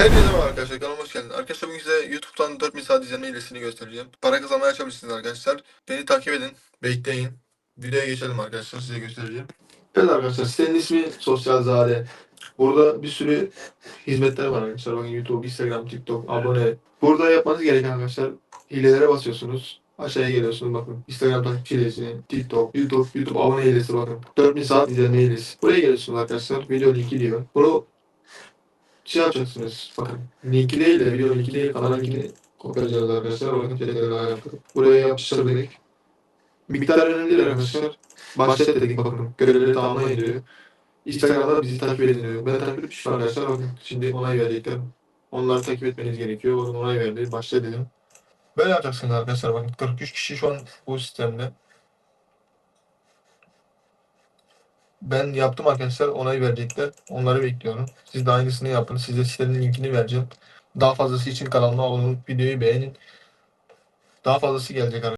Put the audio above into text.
Herkese merhaba arkadaşlar kanalıma hoş geldiniz. Arkadaşlar bugün size YouTube'dan 4000 saat izleme hilesini göstereceğim. Para kazanmaya çalışabilirsiniz arkadaşlar. Beni takip edin. Bekleyin. Videoya geçelim arkadaşlar size göstereceğim. Evet arkadaşlar sitenin ismi Sosyal Zade. Burada bir sürü hizmetler var arkadaşlar. Bakın YouTube, Instagram, TikTok, abone. Burada yapmanız gereken arkadaşlar hilelere basıyorsunuz. Aşağıya geliyorsunuz bakın. Instagram takipçi hilesi, TikTok, YouTube, YouTube abone hilesi bakın. 4000 saat izleme hilesi. Buraya geliyorsunuz arkadaşlar. Video linki diyor. Bunu şey yapacaksınız. Bakın linki değil de video linki değil kanal linkini kopyalayacağız arkadaşlar. Bakın çeteleri ayarladık. Buraya yapıştırdık. Miktar önemli değil arkadaşlar. Başlat dedik bakın. Görevleri tamamlayın diyor. Instagram'da bizi takip edin diyor. Ben takip etmişim arkadaşlar. Bakın şimdi onay verecekler. Onları takip etmeniz gerekiyor. Bakın onay verdi. Başla dedim. Böyle yapacaksınız arkadaşlar. Bakın 43 kişi şu an bu sistemde. Ben yaptım arkadaşlar. Onay verecekler. Onları bekliyorum. Siz de aynısını yapın. Size sitenin linkini vereceğim. Daha fazlası için kanalıma abone olup videoyu beğenin. Daha fazlası gelecek arkadaşlar.